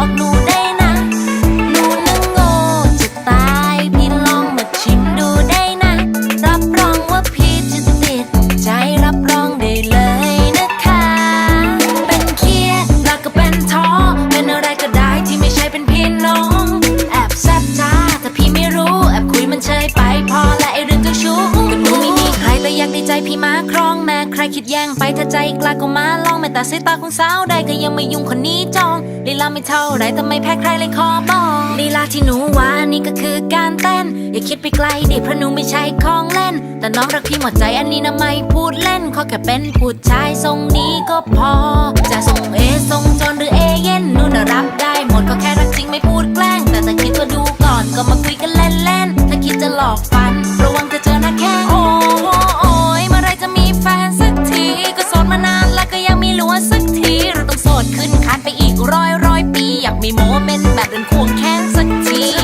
อกหนูได้นะหนูนึงโง่จะตายพี่ลองมาชิมดูได้นะ รับรองว่าพีจะติดใจรับรองได้เลยนะคะ เป็นเครียดรัก็เป็นท้อเป็นอะไรก็ได้ที่ไม่ใช่เป็นพี่น้อง แอบแซบจ้าแต่พีไม่รู้แอบคุยมันเฉยไปพอและไอเรื่องเจ้าชูก็หนูไม่มีใครแต่อยากได้ใจพีมาครองแม่ใครคิดแย่งไปถ้าใจกล้าก็มาลองแม้แต่สายตาของสาวได้ก็ยังไม่ยุ่งคนนี้จอง ไม่เท่าไรแต่ไม่แพ้ใครเลยขอบอกลีลาที่หนูว่านี่ก็คือการเต้น อย่าคิดไปไกลดิเพราะหนูไม่ใช่ของเล่น แต่น้องรักพี่หมดใจอันนี้นะไม่พูดเล่นขอแค่เป็นผู้ชายทรงนี้ก็พอจะทรง แบบเดินควงแขนสักที